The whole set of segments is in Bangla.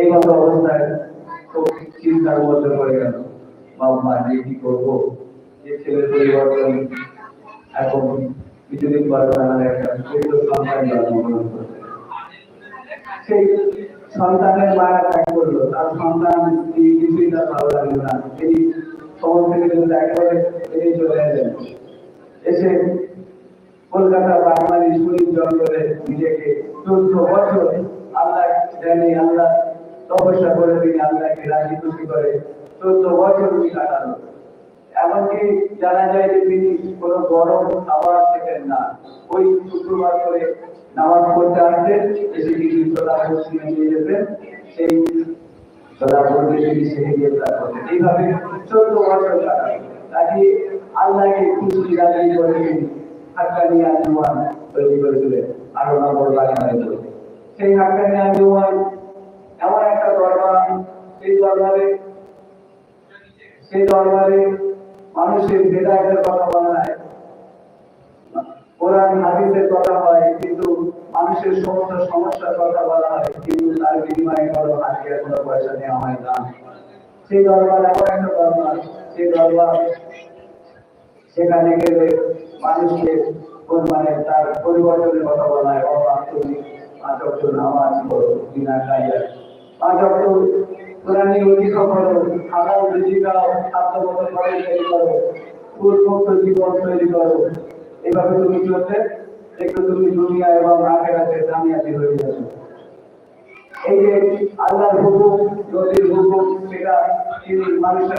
এই মতো অবস্থায় গেল। বাবা, যে কি করব? যে ছেলের পরিবর্তন এখন কিছুদিন পরে তার একটা সন্তান জন্মগ্রহণ করবে। সেই সন্তানের মায়া ত্যাগ করল। তার সন্তান কিছুই তার ভালো লাগল না। করে, তিনি চলে এসে কলকাতা বাঙালি স্কুল জঙ্গলে নিজেকে চোদ্দ বছর আল্লাহ জানি আল্লাহ তপস্যা করে তিনি আল্লাহকে রাজি খুশি করে চোদ্দ বছর উনি কাটালো এমনকি জানা যায় যে তিনি কোনো গরম খাবার খেতেন না। ওই শুক্রবার করে নামাজ পড়তে আসতেন, এসে সোলা মুসলিমে নিয়ে যেতেন, সেই সোলা পড়তে তিনি সেরে গিয়ে করতেন এইভাবে চোদ্দ বছর কাটালো কাজে আল্লাহকে খুশি রাজি করে তিনি হাক্কানি আঞ্জুমান তৈরি করেছিলেন। আরও নম্বর বাগানের সেই হাক্কানি দরবার সেই দরবারে সেই দরবারে মানুষের বেদায়ের কথা বলা হয়। কোরআন, হাদিসের কথা হয়, কিন্তু মানুষের সমস্ত সমস্যার কথা বলা হয়, কিন্তু তার বিনিময়ে কোনো হাজিরা কোনো পয়সা নেওয়া হয় না। সেই দরবার এমন একটা দরবার, সেই দরবার সেখানে গেলে মানুষকে মানে তার পরিবর্তনের কথা বলা হয়। অবাস্তবিক পাঁচ অক্ট নামাজ পড়ো, বিনা কাজে পাঁচ অক্ট মানুষের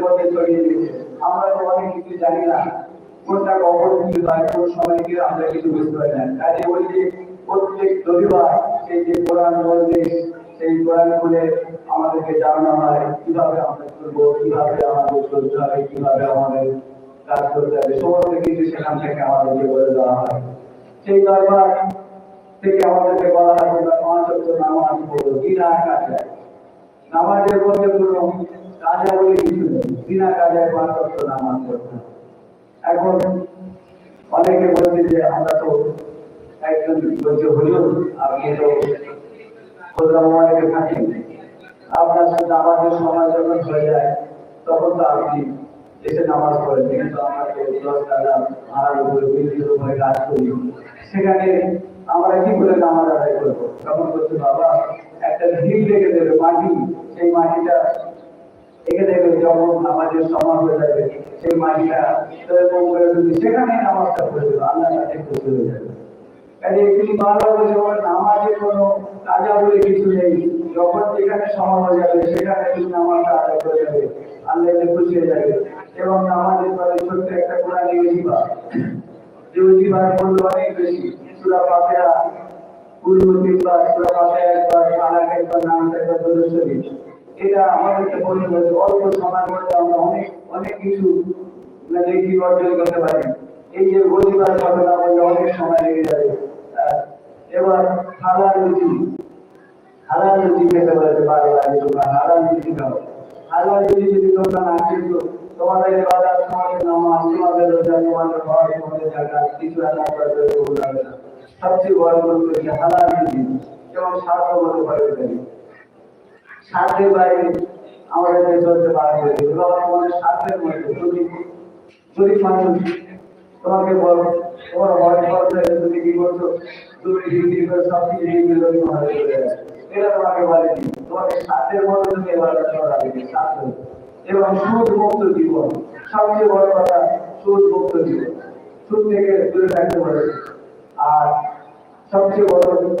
মধ্যে আমরা কিছু জানি কোনটা কোন সময় কি আমরা কিছু বুঝতে পারি না। কাজে ওই যে প্রত্যেক রবিবার সেই যে কোরআন বলতে সেই কোরআন খুলে আমাদেরকে জানানো হয়, কীভাবে আমরা চলবো, কীভাবে আমাদের চলতে হবে, কীভাবে আমাদের কাজ করতে হবে, সমস্ত কিছু সেখান থেকে আমাদেরকে বলে দেওয়া হয়। সেই দরবার থেকে আমাদেরকে বলা হয়, তোমরা পাঁচ অক্ট নামাজ পড়ো, বিনা কাজে। নামাজের মধ্যে কোনো কাজা বলে কিছু নেই, বিনা কাজে পাঁচ অক্ট নামাজ পড়তে এখন অনেকে বলছে যে, আমরা তো একজন বলছে হুজুর আপনি তো আপনার সাথে আমাদের সময় যখন হয়ে যায়, তখন তো আপনি এসে নামাজ পড়েন। কিন্তু আমরা তো উপরে বিদ্যুতের উপরে কাজ করি। সেখানে আমরা কি করে নামাজ আদায় করব? তখন বলছে, বাবা, একটা ঢিল রেখে দেবে মাটি। সেই মাটিটা রেখে দেবে যখন নামাজের সময় হয়ে যাবে, সেই মাটিটা সেখানে নামাজটা পড়ে দেবে, আল্লাহ কাছে খুশি হয়ে যাবে তিনি বারবার বলছে নামাজে কোনো কাজা বলে কিছু নেই। যখন যেখানে সময় যাবে, সেখানে তুমি নামাজটা আদায় করে যাবে। আল্লাহ খুশি হয়ে যাবে। এবং নামাজের পরে ছোট্ট একটা কোরআন ইউজিবা ইউজিবার মূল্য অনেক বেশি। সুরা ফাতিহা পূর্ব তিনবার সুরা ফাতিহা একবার সালাক একবার নাম একবার দরুদ এটা আমাদেরকে বলে বলছে অল্প সময়ের মধ্যে আমরা অনেক অনেক কিছু নেকি অর্জন করতে পারি। এই যে গরিবার ঘটনা বললে অনেক সময় লেগে যাবে। এবার হালাল রুটি। হালাল রুটি খেতে বলেছে যে তোমরা হালাল রুটি খাও হালাল রুটি যদি তোমরা না খেতো, তোমাদের বাজার তোমাদের নামাজ, তোমাদের রোজা, তোমাদের ঘর তোমাদের জায়গা কিছু আল্লাহ কবুল হবে না। সবচেয়ে বড় গুরুত্ব হচ্ছে হালাল রুটি এবং স্বাস্থ্যগত পরিবেশ সাধ্যের বাইরে আমাদের দেশ হচ্ছে বাড়বে আমাদের সাধ্যের মধ্যে। যদি যদি মানুষ তোমাকে বল, তোমার বয়স করতে তুমি কি করছ? যাচ্ছে তোমাকে তোমাকে সাধ্যের মধ্যে তুমি এবার সাধ্য এবং সুদ মুক্ত জীবন, সবচেয়ে বড় কথা সুদ মুক্ত জীবন। সুদ থেকে দূরে থাকতে পারে। আর সবচেয়ে বড়,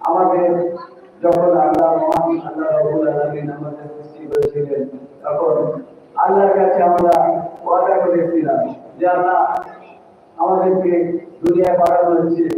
আমাদের যখন আল্লাহ মহান আল্লাহ রবুল আলমিন আমাদের সৃষ্টি করেছিলেন, তখন আল্লাহর কাছে আমরা ওয়াদা করেছিলাম যে, আল্লাহ, আমাদেরকে দুনিয়ায় পাঠানো হচ্ছে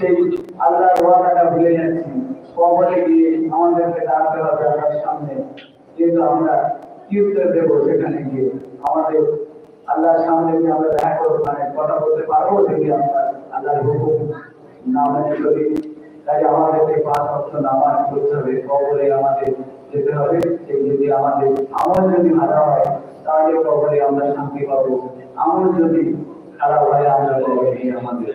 সেই আল্লাহর ওয়াদাটা ভুলে যাচ্ছি। কবরে গিয়ে আমাদেরকে দাঁড়াতে হবে আল্লাহর সামনে কিন্তু আমরা কি উত্তর দেবো সেখানে গিয়ে, আমাদের আল্লাহর সামনে গিয়ে আমরা দেখা করব মানে কথা বলতে পারব যদি আমরা আল্লাহর হুকুম না মেনে চলি। তাই আমাদেরকে পাঁচ অর্থ নামাজ করতে হবে, কবরে আমাদের যেতে হবে। সেই যদি আমাদের আমল যদি ভালো হয়, তাহলে কবরে আমরা শান্তি পাবো। আমল যদি খারাপ হয়, আমরা কবরে আমাদের।